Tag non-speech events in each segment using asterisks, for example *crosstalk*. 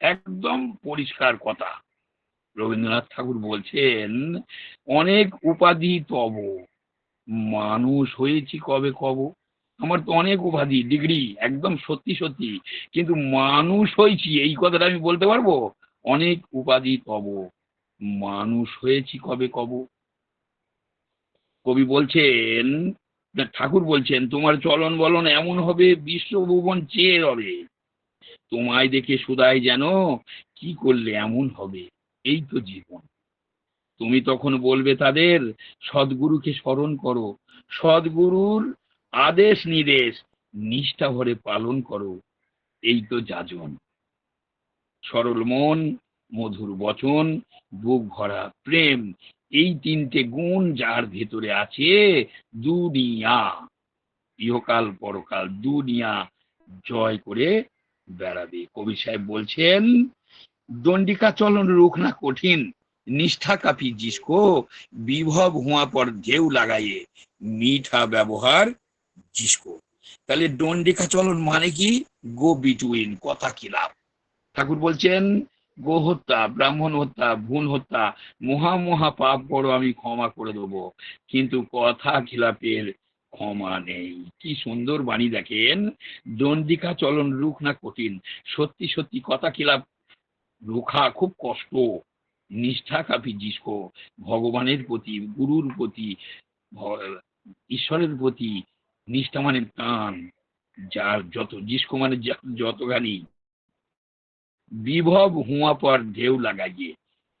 একদম পরিষ্কার কথা। রবীন্দ্রনাথ ঠাকুর বলছেন, অনেক উপাধি তব, মানুষ হয়েছি কবে কব? আমার তো অনেক উপাধি, ডিগ্রি, একদম সত্যি সত্যি। কিন্তু মানুষ হয়েছি, এই কথাটা আমি বলতে পারব? অনেক উপাধি তব, মানুষ হয়েছি কবে কব? কবি বলছেন, ঠাকুর বলছেন, তোমার চলন বলন এমন হবে, বিশ্বভুবন চেয়ে রবে। তোমায় দেখে সুদাই যেন কি করলে এমন হবে? এই তো জীবন। তুমি তখন বলবে তাদের, সদ্গুরুকে স্মরণ করো। সদ্গুরুর আদেশ নির্দেশ, নিষ্ঠা ভরে পালন করো। এই তো যাজন। সরল মন, মধুর বচন, বুক ভরা প্রেম, এই তিনটে গুণ যার ভেতরে আছে দুনিয়া। ইহকাল পরকাল দুনিয়া জয় করে বেড়াবে। কবি সাহেব বলছেন, দণ্ডিকা চলন রুখ না কঠিন, নিষ্ঠা কাপি জিসকো, বিভব হুয়া পর ঢেউ লাগাইয়ে, মিঠা ব্যবহার জিসকো। তাহলে দণ্ডিকা চলন মানে কি? গো বিটুইন কথা কি লাভ? ঠাকুর বলছেন, গো হত্যা, ব্রাহ্মণ হত্যা ভুন হত্যা, মহা মহা পাপ বড় আমি ক্ষমা করে দেবো। কিন্তু কথা খিলাপের ক্ষমা নেই। কি সুন্দর বাণী দেখেন। দণ্ডিকা চলন রুখ না কঠিন। সত্যি সত্যি কথা খিলাপ রুখা খুব কষ্ট। নিষ্ঠা কাপি জিসকো। ভগবানের প্রতি, গুরুর প্রতি ঈশ্বরের প্রতি নিষ্ঠা মানে টান যার যত জিসকো মানে যতখানি। বিভব হুয়া পর ঢেউ লাগাইয়ে।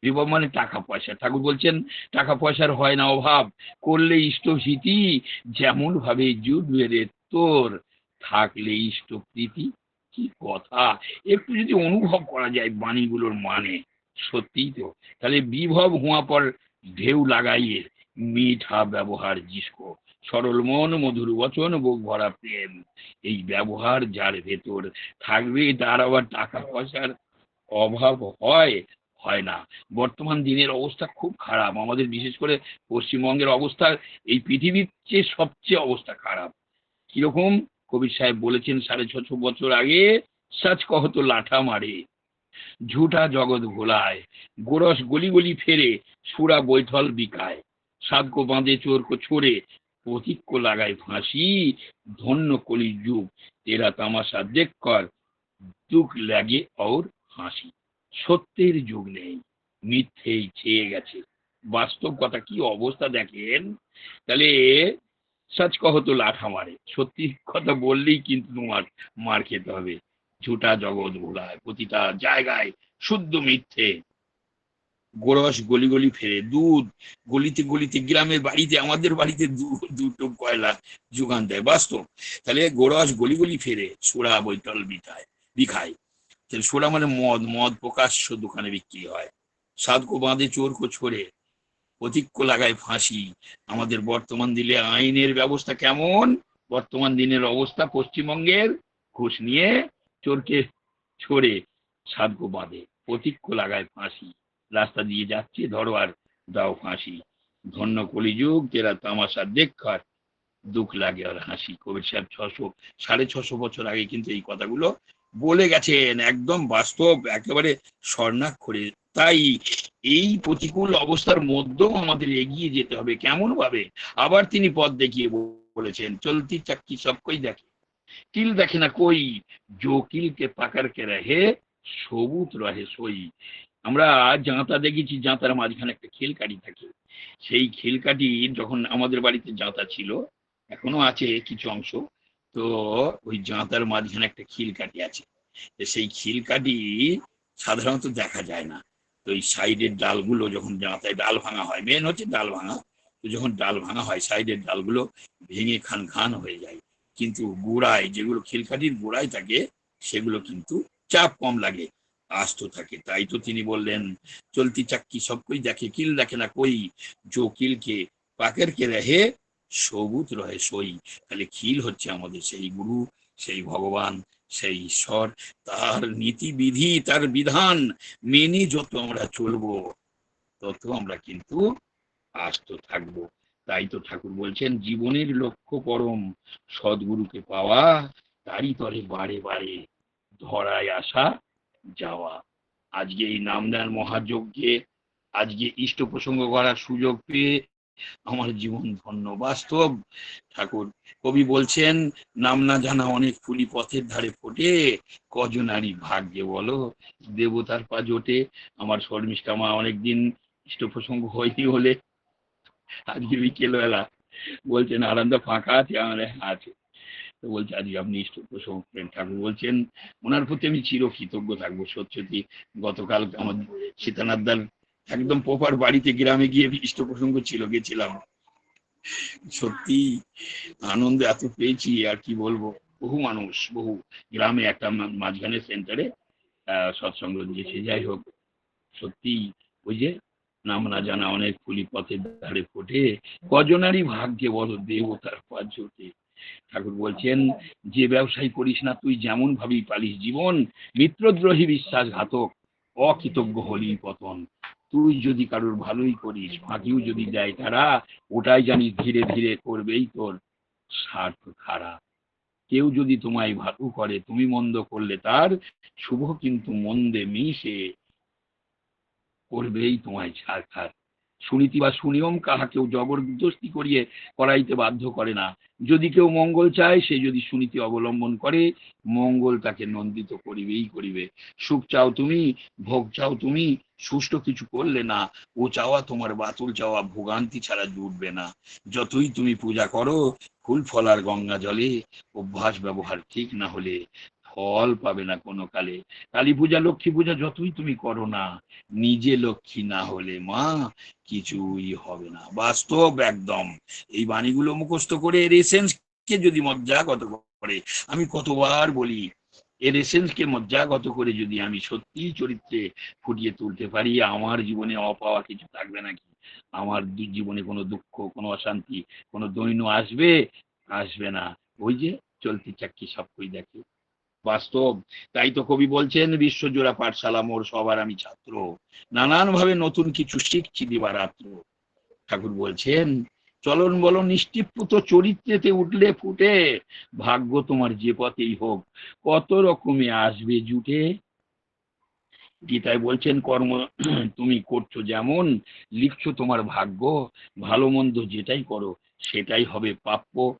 বিভব মানে টাকা পয়সা। ঠাকুর বলছেন, টাকা পয়সার হয় না অভাব, করলে ইষ্টভীতি যেমন ভাবে জুটবে তোর, থাকলে ইষ্টপ্রীতি কি কথা? একটু যদি অনুভব করা যায় বাণীগুলোর মানে সত্যিই তো। তাহলে বিভব হুয়া পর ঢেউ লাগাইয়ে মিঠা ব্যবহার জিসকো। সরল মন, মধুর বচন বুক ভরা প্রেম। এই ব্যবহার যার ভেতর থাকবে, তার আবার টাকা পয়সার অভাব হয়। হয় না। বর্তমান দিনের অবস্থা খুব খারাপ। আমাদের বিশেষ করে পশ্চিমবঙ্গের অবস্থা, এই পৃথিবীর চেয়ে সবচেয়ে অবস্থা খারাপ। কীরকম? কবির সাহেব বলেছেন, সাড়ে ছশো বছর আগে সাচ কহতো লাঠা মারে, ঝুটা জগৎ ভোলায় গোরস গলি গলি ফেরে, সুরা বৈঠল বিকায়। সাদকো বাঁধে, চোরকো ছোড়ে প্রতিক্য লাগায় ফাঁসি, ধন্য কলি যুগ তেরা তামাশা দেখ কর, দুঃখ লাগে और হাসি সত্যের যুগ নেই, মিথ্যেই ছেয়ে গেছে। বাস্তব কথা কি অবস্থা দেখেন? তাহলে সাচ কহতো লাঠা মারে সত্যি কথা বললেই কিন্তু তোমার মার খেতে হবে। ঝুটা জগৎ ভোলায় প্রতিটা জায়গায় শুদ্ধ মিথ্যে। গোরস গলি গলি ফেরে দুধ গলিতে গলিতে, গ্রামের বাড়িতে, আমাদের বাড়িতে দুটো কয়লা যোগান দেয়। বাস্তব। তাহলে গোরস গলি গলি ফেরে সোড়া বৈতল বিঠায় বিখায়। সোড়া মানে মদ মদ প্রকাশ্য দোকানে বিক্রি হয়। সাধকো বাঁধে চোরকো ছোড়ে প্রতিক্য লাগায় ফাঁসি। আমাদের বর্তমান দিলে আইনের ব্যবস্থা কেমন? বর্তমান দিনের অবস্থা পশ্চিমবঙ্গের। ঘুষ নিয়ে চোরকে ছড়ে সাধকো বাঁধে প্রতিক্য লাগায় ফাঁসি। রাস্তা দিয়ে যাচ্ছে, ধরো আর দাও ফাঁসি। ধন্য কলিযুগ তেরা তামাশা দেখার দুঃখ লাগে আর হাসি। কবির সাহেব ছশো, সাড়ে ছশো বছর আগে কিন্তু এই কথাগুলো বলে গেছেন, একদম বাস্তব, একেবারে স্বর্ণাক্ষরে। তাই এই প্রতিকূল অবস্থার মধ্যেও আমাদের এগিয়ে যেতে হবে কেমন ভাবে আবার তিনি পথ দেখিয়ে বলেছেন, চলতি চাক্কি সব কই দেখে। কিল দেখে না কই? জো পাকার কে রহে সবুত রহে সই। আমরা জাঁতা দেখেছি, জাঁতার মাঝখানে একটা খিলকাঠি থাকে। সেই খিলকাঠি যখন আমাদের বাড়িতে জাঁতা ছিল, এখনও আছে কিছু অংশ। তো ওই জাঁতার মাঝখানে একটা খিলকাঠি আছে। সেই খিলকাঠি সাধারণত দেখা যায় না। তো এই সাইডের ডালগুলো যখন জাঁতায় ডাল ভাঙা হয় মেন হচ্ছে ডাল ভাঙা। তো যখন ডাল ভাঙা হয়, সাইডের ডালগুলো ভেঙে খান খান হয়ে যায়। কিন্তু গোড়ায় যেগুলো খিলকাঠির গোড়ায় থাকে, সেগুলো কিন্তু চাপ কম লাগে, আস্ত থাকে। তাই তো তিনি বললেন, চলতি চাক্কি সব কই দেখে, কিল দেখে না কই জো কিলকে পাকের কে রহে সবুত রহে সই। তাহলে খিল হচ্ছে আমাদের সেই গুরু, সেই ভগবান, সেই ঈশ্বর। তার নীতিবিধি, তার বিধান মেনে যত আমরা চলবো, তত আমরা কিন্তু আস্ত থাকব। তাই তো ঠাকুর বলছেন, জীবনের লক্ষ্য পরম, সদ্গুরুকে পাওয়া তারই তরে বারে বারে ধরায় আসা যাওয়া। আজকে এই নামদান মহাযজ্ঞে, আজকে ইষ্ট প্রসঙ্গ করার সুযোগ পেয়ে আমার জীবন ধন্য। বাস্তব ঠাকুর, কবি বলছেন, নাম না জানা অনেক ফুলি পথের ধারে ফোটে কজনারই ভাগ্যে বলো? দেবতার পা জোটে, আমার শর্মিষ্ঠা মা অনেকদিন ইষ্ট প্রসঙ্গ হয়নি হলে আজকে বিকেলবেলা বলছেন, আরামদা ফাঁকা আছে, আমার আছে। তো বলছে, আজকে আপনি ইষ্ট প্রসঙ্গ করেন। ঠাকুর বলছেন, ওনার প্রতি আমি চির কৃতজ্ঞ থাকব, সত্যি। গতকাল আমার সীতানাথদার একদম পোপার বাড়িতে গ্রামে গিয়ে ইষ্ট প্রসঙ্গ ছিল, গেছিলাম। সত্যি আনন্দ এত পেয়েছি, আর কি বলব? বহু মানুষ, বহু। গ্রামে একটা মাঝখানে সেন্টারে সৎসঙ্গ দিয়েছে। যাই হোক, সত্যি ওই যে নাম না জানা অনেক ফুলি পথের ধারে ফোটে। কজনারই ভাগ্যে বলো, দেবতার পাঁচ জোটে ঠাকুর বলছেন, যে ব্যবসায় করিস না, তুই যেমন ভাবেই পালিস জীবন, মিত্রদ্রোহী বিশ্বাসঘাতক, অকৃতজ্ঞ হলি পতন। তুই যদি কারোর ভালোই করিস ফাঁকিও যদি দেয় তারা, ওটাই জানিস ধীরে ধীরে করবেই তোর স্বার্থ খারাপ। কেউ যদি তোমায় ভালো করে, তুমি মন্দ করলে তার শুভ কিন্তু মন্দে মিশে করবেই তোমায় ছাড়খার। সুনীতি বা সুনিয়ম কাহাকেও জবরদস্তি করিয়ে করাইতে বাধ্য করে না। যদি কেউ মঙ্গল চায়, সে যদি সুনীতি অবলম্বন করে, মঙ্গল তাকে নন্দিত করিবেই করিবে। সুখ চাও তুমি, ভোগ চাও তুমি, সুষ্ঠু কিছু করলে না। ও চাওয়া তোমার বাতুল চাওয়া, ভোগান্তি ছাড়া জুটবে না। যতই তুমি পূজা করো, ফুল ফলার গঙ্গা জলে, অভ্যাস ব্যবহার ঠিক না হলে ফল পাবে না কোনো কালে কালী পূজা, লক্ষ্মী পূজা যতই তুমি করো না, নিজে লক্ষ্মী না হলে মা, কিছুই হবে না। বাস্তব একদম। এই বাণীগুলো মুখস্থ করে এর এসেন্সকে যদি মজ্জাগত করে, আমি কতবার বলি, এর এসেন্সকে মজ্জাগত করে যদি আমি সত্যি চরিত্রে ফুটিয়ে তুলতে পারি, আমার জীবনে অপাওয়া কিছু থাকবে নাকি? আমার জীবনে কোনো দুঃখ, কোনো অশান্তি, কোনো দৈন্য আসবে? আসবে না। ওই যে চলতি চাকরি সবকই দেখে। বাস্তব। তাই তো কবি বলছেন, বিশ্বজোড়া পাঠশালা মোর সবার আমি ছাত্র। নানান ভাবে নতুন কিছু শিখছি দিবারাত্র। ঠাকুর বলছেন, চলন বল নিষ্টিপুত চরিত্রেতে উঠলে ফুটে, ভাগ্য তোমার যে পথেই হোক, কত রকমে আসবে জুটে। গীতায় বলছেন, কর্ম *clears throat* তুমি করছ যেমন, লিখছো তোমার ভাগ্য, ভালো মন্দ যেটাই করো, সেটাই হবে প্রাপ্য।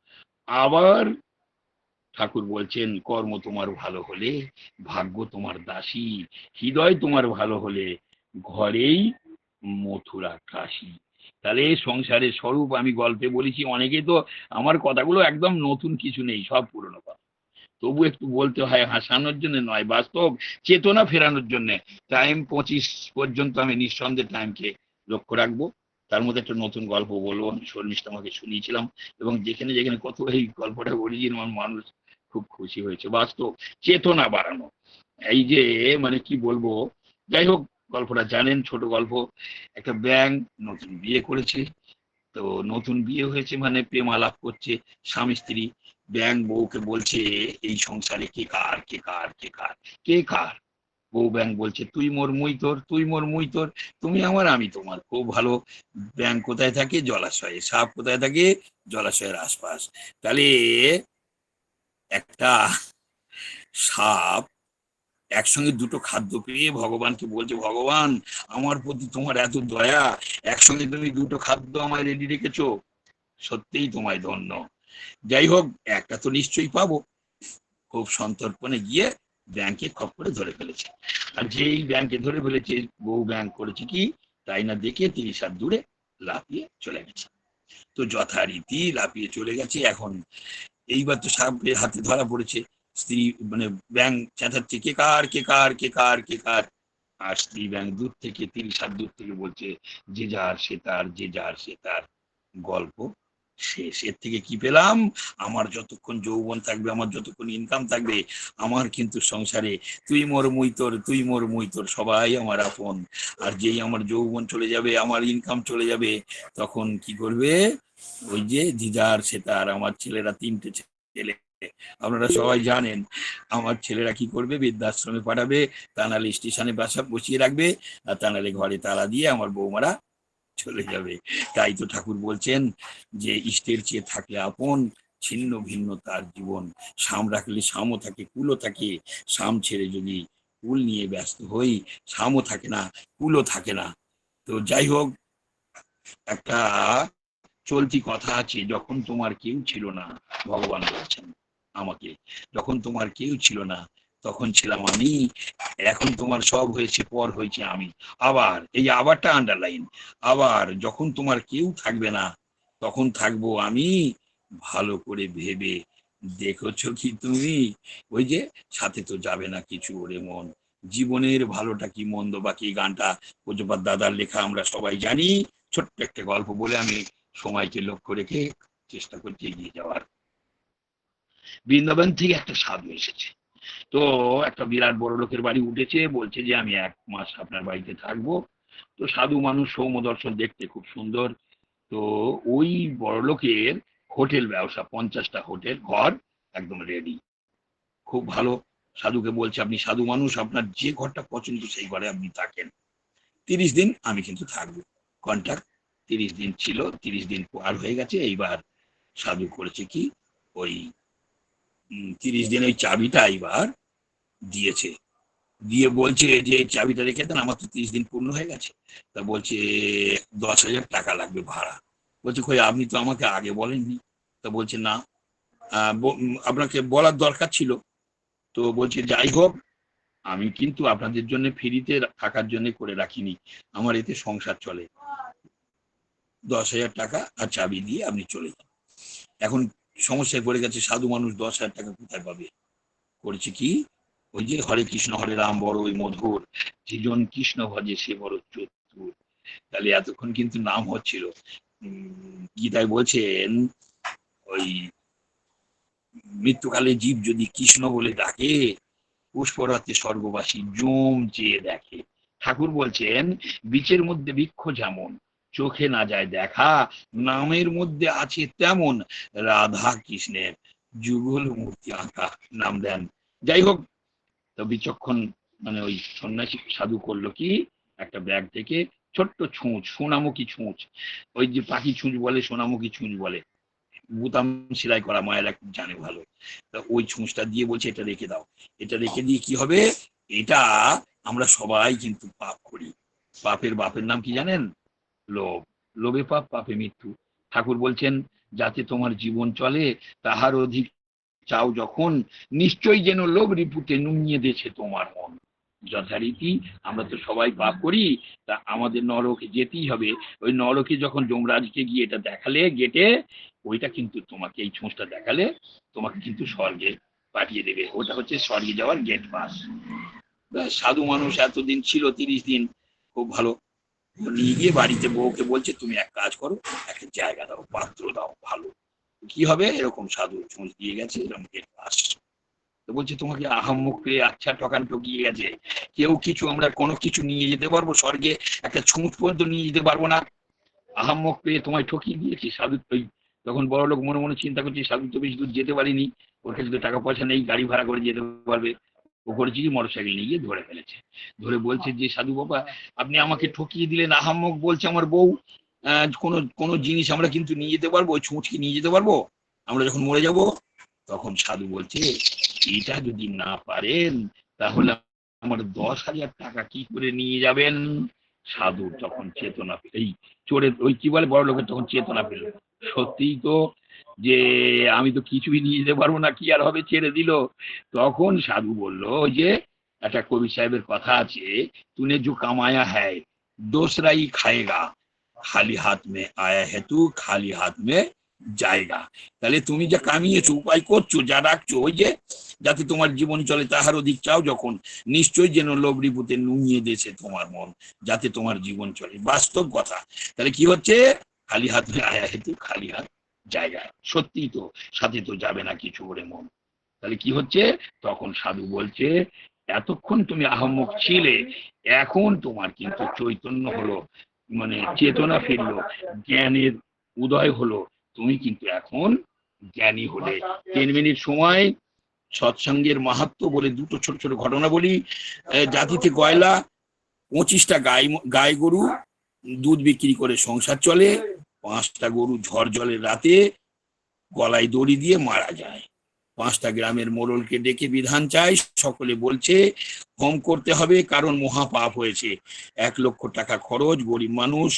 আবার ঠাকুর বলছেন, কর্ম তোমার ভালো হলে, ভাগ্য তোমার দাসী, হৃদয় তোমার ভালো হলে, ঘরেই মথুরা কাশী। তাহলে সংসারের স্বরূপ আমি গল্পে বলেছি, অনেকে তো আমার কথাগুলো একদম নতুন কিছু নেই, সব পুরনো কথা। তবু একটু বলতে হয়, হাসানোর জন্য নয়, বাস্তব চেতনা ফেরানোর জন্য। টাইম পঁচিশ পর্যন্ত আমি নিঃসন্দেহে টাইমকে লক্ষ্য রাখব। তার মধ্যে একটা নতুন গল্প বলব, আমি শর্মিষ্ঠা আমাকে শুনিয়েছিলাম, এবং যেখানে যেখানে কত এই গল্পটা বলেছি মানুষ খুব খুশি হয়েছে, বাস্তব চেতনা বাড়ানো। এই যে মানে কি বলব, যাই হোক, গল্পটা জানেন, ছোট গল্প। একটা ব্যাং নতুন বিয়ে করেছে, তো নতুন বিয়ে হয়েছে মানে প্রেম আলাপ করছে, স্বামী স্ত্রী ব্যাং বউকে বলছে, এই সংসারে কে কার কে কার কে কার কে কার? বউ ব্যাং বলছে, তুই মোর মুই তোর, তুই মোর মুই তোর, তুমি আমার, আমি তোমার। খুব ভালো ব্যাং কোথায় থাকে? জলাশয়ে, সাপ কোথায় থাকে? জলাশয়ের আশপাশ। তাহলে একটা সাপ একসঙ্গে দুটো খাদ্য পেয়ে ভগবানকে বলছে, ভগবান, আমার প্রতি তোমার এত দয়া, একসঙ্গে তুমি দুটো খাদ্য আমায় রেডি রেখেছো, সত্যিই তোমায় ধন্য। যাই হোক, একটা তো নিশ্চয়ই পাবো। খুব সন্তর্পণে গিয়ে ব্যাংকে খপ করে ধরে ফেলেছে। আর যেই ব্যাংকে ধরে ফেলেছে, বউ ব্যাংক করেছে কি, তাই না দেখে তিরিশ হাত দূরে লাফিয়ে চলে গেছে। তো যথারীতি লাফিয়ে চলে গেছে। এখন এইবার তো সাপের হাতে ধরা পড়েছে। স্ত্রী মানে ব্যাং চেঁচাচ্ছে, কে কার কে কার কে কার কে কার? আর স্ত্রী ব্যাং দূর থেকে তিরিশ হাত দূর থেকে বলছে, যে যার, সে তার, যে যার, সে তার। গল্প শেষ এর থেকে কি পেলাম? আমার যতক্ষণ যৌবন থাকবে, আমার যতক্ষণ ইনকাম থাকবে, আমার কিন্তু সংসারে তুই মোর মুই তোর, তুই মোর মুই তোর সবাই আমার আপন। আর যেই আমার যৌবন চলে যাবে, আমার ইনকাম চলে যাবে, তখন কি করবে? ওই যে দিদার সে তার, আমার ছেলেরা তিনটে ছেলে। আপনারা সবাই জানেন, আমার ছেলেরা কি করবে? বৃদ্ধাশ্রমে পাঠাবে তা নাহলে স্টেশনে বাসা বসিয়ে রাখবে, আর তা নাহলে ঘরে তালা দিয়ে আমার বৌমারা চলে যাবে। তাই তো ঠাকুর বলছেন যে ইষ্টের চেয়ে থাকে আপন, ছিন্ন ভিন্ন তার জীবন। সাম রাখলে সামও থাকে কুলো থাকে। সাম ছেড়ে যদি কুল নিয়ে ব্যস্ত হই, সামও থাকে না, কুলও থাকে না। তো যাই হোক, একটা চলতি কথা আছে, যখন তোমার কেউ ছিল না, ভগবান বলছেন আমাকে, যখন তোমার কেউ ছিল না তখন ছিলাম আমি। এখন তোমার সব হয়েছে, পর হয়েছে আমি। আবার এই আবারটা আন্ডারলাইন আবার যখন তোমার কেউ থাকবে না, তখন থাকব আমি। ভালো করে ভেবে দেখেছ কি তুমি? ওই যে, সাথে তো যাবে না কিছু ওরে মন। জীবনের ভালোটা কি মন্দ বাকি গানটা? পূজ্যপাত দাদার লেখা আমরা সবাই জানি। ছোট্ট একটা গল্প বলে আমি সময়কে লক্ষ্য রেখে চেষ্টা করছি এগিয়ে যাওয়ার। বৃন্দাবন থেকে একটা সাধু এসেছে। তো একটা বিরাট বড় লোকের বাড়ি উঠেছে, বলছে যে আমি এক মাস আপনার বাড়িতে থাকব। তো সাধু মানুষ সৌম্য দর্শন দেখতে খুব সুন্দর। তো ওই বড় লোকের হোটেল ব্যবসা, পঞ্চাশটা হোটেল, ঘর একদম রেডি খুব ভালো। সাধুকে বলছে, আপনি সাধু মানুষ, আপনার যে ঘরটা পছন্দ সেই ঘরে আপনি থাকেন। তিরিশ দিন আমি কিন্তু থাকব। কন্ট্রাক্ট তিরিশ দিন ছিল, তিরিশ দিন পার হয়ে গেছে। এইবার সাধু করেছে কি? ওই তিরিশ দিন ওই চাবিটা এইবার দিয়েছে। দিয়ে বলছে যে, চাবিটা রেখে দেন, আমার তো তিরিশ দিন পূর্ণ হয়ে গেছে। তা বলছে, দশ হাজার টাকা লাগবে ভাড়া। বলছে, কই, আপনি তো আমাকে আগে বলেননি। তা বলছে, না। আপনাকে বলার দরকার ছিল। তো বলছে, যাই হোক, আমি কিন্তু আপনাদের জন্য ফ্রিতে থাকার জন্য করে রাখিনি। আমার এতে সংসার চলে। দশ হাজার টাকা আর চাবি দিয়ে আপনি চলে যান। এখন সমস্যায় পড়ে গেছে সাধু মানুষ, দশ হাজার টাকা কোথায় পাবে? করেছে কি? ওই যে হরে কৃষ্ণ, হরে রাম, বড় ওই মধুর যেজন কৃষ্ণ ভজে সে বড় চতুর। তাহলে এতক্ষণ কিন্তু নাম হচ্ছিল গীতায় বলছেন ওই মৃত্যুকালে জীব যদি কৃষ্ণ বলে ডাকে পুষ্পরাতে স্বর্গবাসী জম চেয়ে দেখে। ঠাকুর বলছেন, বীচের মধ্যে বৃক্ষ যেমন, চোখে না যায় দেখা, নামের মধ্যে আছে তেমন, রাধা কৃষ্ণের যুগল মূর্তি আঁকা নাম দেন। যাই হোক তো বিচক্ষণ মানে ওই সন্ন্যাসী সাধু করল কি, একটা ব্যাগ থেকে ছোট্ট ছুঁচ, সোনামুখী ছুঁচ, ওই যে পাখি ছুঁচ বলে, সোনামুখী ছুঁচ বলে, বুতাম সেলাই করা, মায়েরা খুব জানে ভালো। তা ওই ছুঁচটা দিয়ে বলছে, এটা রেখে দাও। এটা রেখে দিয়ে কি হবে? এটা আমরা সবাই কিন্তু পাপ করি। পাপের বাপের নাম কি জানেন? লোভ। লোভে পাপ, পাপে মৃত্যু। ঠাকুর বলছেন, যাতে তোমার জীবন চলে, তাহার অধিক চাও যখন, নিশ্চয়ই যেন লোভ রিপুতে নুমিয়ে দিয়েছে তোমার মন। যথারীতি আমরা তো সবাই পাপ করি, তা আমাদের নরকে যেতেই হবে। ওই নরকে যখন যমরাজকে গিয়ে এটা দেখালে গেটে, ওইটা কিন্তু তোমাকে এই ছুঁচটা দেখালে তোমাকে কিন্তু স্বর্গে পাঠিয়ে দেবে। ওটা হচ্ছে স্বর্গে যাওয়ার গেট পাস সাধু মানুষ এতদিন ছিল, তিরিশ দিন, খুব ভালো। নিয়ে গিয়ে বাড়িতে বউকে বলছে, তুমি এক কাজ করো, একটা জায়গা দাও, পাত্র দাও, ভালো। কি হবে? এরকম সাধু ছুঁচ দিয়ে গেছে, এরকম বলছে, তোমাকে আহাম্মক পেয়ে আচ্ছা টকান টকিয়ে গেছে। কেউ কিছু আমরা কোনো কিছু নিয়ে যেতে পারব? স্বর্গে একটা ছুঁচ পর্যন্ত নিয়ে যেতে পারব না। আহাম্মক পেয়ে তোমায় ঠকিয়ে দিয়েছি সাধু তখন বড় লোক মনে মনে চিন্তা করছি সাধু তো বেশি দূর যেতে পারিনি। ওর কাছে তো টাকা পয়সা নেই, গাড়ি ভাড়া করে যেতে পারবে। ও করেছি মোটর সাইকেল নিয়ে ধরে ফেলেছে। ধরে বলছে যে, সাধু বাবা, আপনি আমাকে ঠকিয়ে দিলেন, আহাম্মক বলছে আমার বউ। কোনো কোনো জিনিস আমরা কিন্তু নিয়ে যেতে পারব ছুঁচকে নিয়ে যেতে পারব। আমরা যখন মরে যাব, তখন সাধু বলছে, এটা যদি না পারেন, তাহলে আমার দশ হাজার টাকা কি করে নিয়ে যাবেন? সাধু তখন চেতনা এই চোরের, ওই কি বলে, বড় লোকের তখন চেতনা পেল। সত্যিই তো যে আমি তো কিছুই নিয়ে যেতে পারব না, কি আর হবে, ছেড়ে দিল। তখন সাধু বলল যে একটা কবি সাহেবের কথা আছে, তুনে জু কামায়া হ্যায়, দোসরাই খায়গা। খালি হাত মে আয়া হেতু খালি হাত মে জায়গা তাহলে তুমি যা কামিয়েছো, উপায় করছ, যা রাখছো, ওই যে যাতে তোমার জীবন চলে, তাহার অধিক চাও যখন, নিশ্চয়ই যেন লোভ রিপুতে নুইয়ে দিয়েছে তোমার মন, যাতে তোমার জীবন চলে। বাস্তব কথা। তাহলে কি হচ্ছে? খালি হাত মে আয়া হেতু খালি হাত জায়গা সত্যি তো, সাথে তো যাবে না কিছু করে মন। তাহলে কি হচ্ছে? তখন সাধু বলছে, এতক্ষণ তুমি আহম্মক ছিলে, এখন তোমার কিন্তু চৈতন্য হলো। মানে চেতনা ফিরলো, জ্ঞানের উদয় হলো। তুমি কিন্তু এখন জ্ঞানী হলে। তিন মিনিট সময়, সৎসঙ্গের মাহাত্ম বলে দুটো ছোট ছোট ঘটনা বলি। জাতিতে গয়লা, পঁচিশটা গাই গাই গরু, দুধ বিক্রি করে সংসার চলে, পাঁচটা গরু ঝড় জলের রাতে গলায় দড়ি দিয়ে মারা যায়। পাঁচটা গ্রামের মোড়লকে ডেকে বিধান চাই। সকলে বলছে, হোম করতে হবে, কারণ মহা পাপ হয়েছে। এক লক্ষ টাকা খরচ, গরিব মানুষ,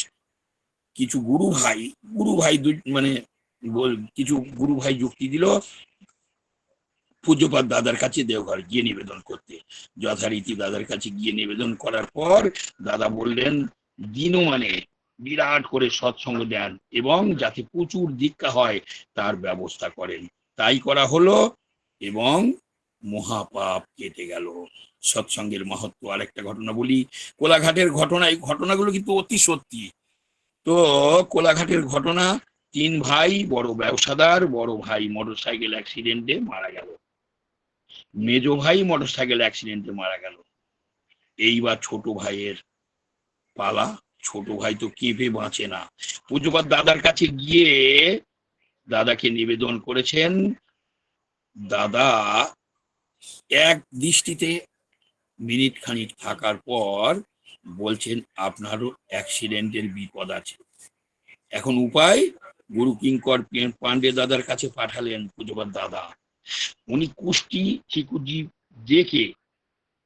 কিছু গুরু ভাই গুরু ভাই মানে কিছু গুরু ভাই যুক্তি দিল পূজ্যপাত দাদার কাছে দেওঘর গিয়ে নিবেদন করতে। যথারীতি দাদার কাছে গিয়ে নিবেদন করার পর দাদা বললেন, দিনও মানে বিরাট করে সৎসঙ্গ দেন এবং যাতে প্রচুর দীক্ষা হয়, তার ব্যবস্থা করেন। তাই করা হলো এবং মহাপাপ কেটে গেল। সৎসঙ্গের মাহাত্ম আরেকটা ঘটনা বলি। কোলাঘাটের ঘটনা, এই ঘটনাগুলো কিন্তু অতি সত্যি। তো কোলাঘাটের ঘটনা, তিন ভাই, বড় ব্যবসাদার, বড় ভাই মোটরসাইকেল অ্যাক্সিডেন্টে মারা গেল। মেজ ভাই মোটরসাইকেল অ্যাক্সিডেন্টে মারা গেল। এইবার ছোট ভাইয়ের পালা। ছোট ভাই তো কেঁপে বাঁচে না। পুজোপাত দাদার কাছে গিয়ে দাদাকে নিবেদন করেছেন, দাদা এক দৃষ্টিতে মিনিট খানিক থাকার পর বলছেন, আপনারও অ্যাক্সিডেন্টের বিপদ আছে। এখন উপায়? গুরু কিঙ্কর পে- পান্ডে দাদার কাছে পাঠালেন পুজোপাত দাদা। উনি কুষ্টি চিকুজি দেখে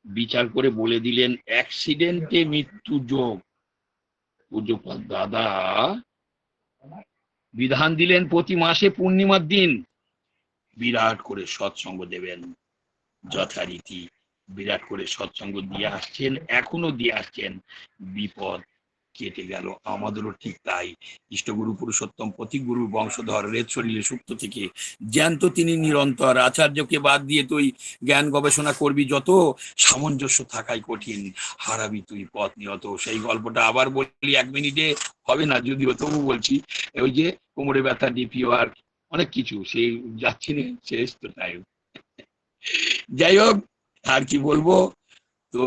বিচার করে বলে দিলেন অ্যাক্সিডেন্টে মৃত্যু যোগ পুজোপাত দাদা বিধান দিলেন প্রতি মাসে পূর্ণিমার দিন। বিরাট করে সৎসঙ্গ দেবেন। যথারীতি বিরাট করে সৎসঙ্গ দিয়ে আসছেন, এখনও দিয়ে আসছেন। বিপদ কেটে গেল, আমাদেরও ঠিক তাই। ইষ্টগুরু পুরুষোত্তম প্রতিগুরুর বংশধর, রেত শরীরে সুপ্ত থেকে জ্ঞান তো তিনি নিরন্তর। আচার্যকে বাদ দিয়ে তুই জ্ঞান গবেষণা করবি, যত সামঞ্জস্য থাকাই কঠিন। হারাবি তুই পথ নিয়ত সেই গল্পটা আবার বলি এক মিনিটে। হবে না, যদিও তবু বলছি ওই যে কোমরে ব্যথা, ডিপিও আর অনেক কিছু, সেই যাচ্ছি না, শেষ তো তাই যাই হোক, আর কি বলব? তো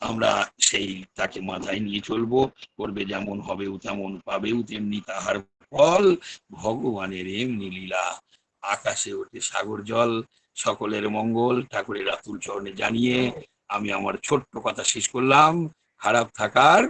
আমরা সেই তাকে মাথায় নিয়ে চলবো, করবে যেমন হবেও তেমন পাবেও, তেমনি তাহার ফল, ভগবানের এমনি লীলা। আকাশে ওঠে সাগর জল, সকলের মঙ্গল, ঠাকুরের আতুল চরণে জানিয়ে আমি আমার ছোট্ট কথা শেষ করলাম। খারাপ থাকার